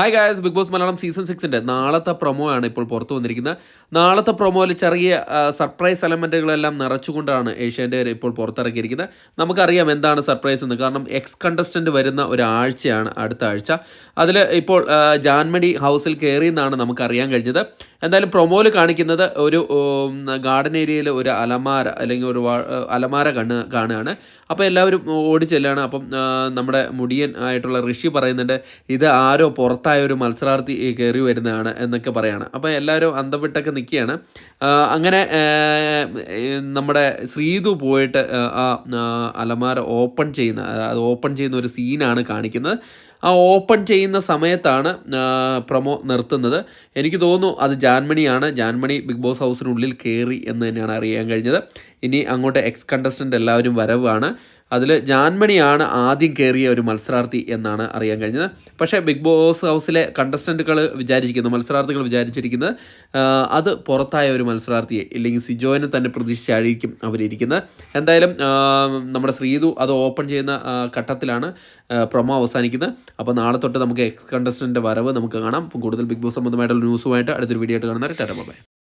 Hi guys Bigg Boss Malayalam season സിക്സിന്റെ നാളത്തെ promo ആണ് ഇപ്പോൾ പുറത്തു വന്നിരിക്കുന്നത്. നാളത്തെ പ്രൊമോയിൽ ചെറിയ സർപ്രൈസ് എലമെന്റുകളെല്ലാം നിറച്ചുകൊണ്ടാണ് ഏഷ്യാന്റെ ഇപ്പോൾ പുറത്തിറക്കിയിരിക്കുന്നത് നമുക്കറിയാം എന്താണ് സർപ്രൈസ് എന്ന്. കാരണം എക്സ് കണ്ടസ്റ്റന്റ് വരുന്ന ഒരാഴ്ചയാണ് അടുത്ത ആഴ്ച. അതിൽ ഇപ്പോൾ ജാൻമണി ഹൗസിൽ കയറി എന്നാണ് നമുക്കറിയാൻ കഴിഞ്ഞത്. എന്തായാലും പ്രൊമോയിൽ കാണിക്കുന്നത് ഒരു ഗാർഡൻ ഏരിയയിൽ ഒരു അലമാര അല്ലെങ്കിൽ ഒരു അലമാര കണ്ണ്. കാണുകയാണ് അപ്പോൾ എല്ലാവരും ഓടി ചെല്ലുകയാണ് അപ്പം നമ്മുടെ മുടിയൻ ആയിട്ടുള്ള ഋഷി പറയുന്നുണ്ട് ഇത് ആരോ പുറത്തായ ഒരു മത്സരാർത്ഥി കയറി വരുന്നതാണ് എന്നൊക്കെ പറയാണ്. അപ്പോൾ എല്ലാവരും അന്തവിട്ടൊക്കെ നിൽക്കുകയാണ്. അങ്ങനെ നമ്മുടെ ശ്രീതു പോയിട്ട് ആ, അലമാര ഓപ്പൺ ചെയ്യുന്ന അത് ഓപ്പൺ ചെയ്യുന്ന ഒരു സീനാണ് കാണിക്കുന്നത്. ആ ഓപ്പൺ ചെയ്യുന്ന സമയത്താണ് പ്രൊമോ നിർത്തുന്നത്. എനിക്ക് തോന്നുന്നു അത് ജാൻമണിയാണ്. ജാൻമണി ബിഗ് ബോസ് ഹൗസിനുള്ളിൽ കയറി എന്ന് തന്നെയാണ് അറിയാൻ കഴിഞ്ഞത്. ഇനി അങ്ങോട്ട് എക്സ് കണ്ടസ്റ്റന്റ് എല്ലാവരും വരവാണ്. അതിൽ ജാൻമണിയാണ് ആദ്യം കയറിയ ഒരു മത്സരാർത്ഥി എന്നാണ് അറിയാൻ കഴിഞ്ഞത്. പക്ഷേ ബിഗ് ബോസ് ഹൗസിലെ കണ്ടസ്റ്റന്റുകൾ വിചാരിച്ചിരിക്കുന്നത് മത്സരാർത്ഥികൾ വിചാരിച്ചിരിക്കുന്നത് അത് പുറത്തായ ഒരു മത്സരാർത്ഥിയെ ഇല്ലെങ്കിൽ സിജോനെ തന്നെ പ്രതീക്ഷിച്ചായിരിക്കും അവരിയ്ക്കുന്നത് എന്തായാലും നമ്മുടെ ശ്രീതു അത് ഓപ്പൺ ചെയ്യുന്ന ഘട്ടത്തിലാണ് പ്രൊമോ അവസാനിക്കുന്നത്. അപ്പോൾ നാളെ തൊട്ട് നമുക്ക് എക്സ് കണ്ടസ്റ്റന്റിന്റെ വരവ് നമുക്ക് കാണാം. കൂടുതൽ ബിഗ് ബോസ് സംബന്ധമായിട്ടുള്ള ന്യൂസുമായിട്ട് അടുത്തൊരു വീഡിയോ ആയിട്ട് കാണുന്നവരെ ടാറ്റ ബൈ.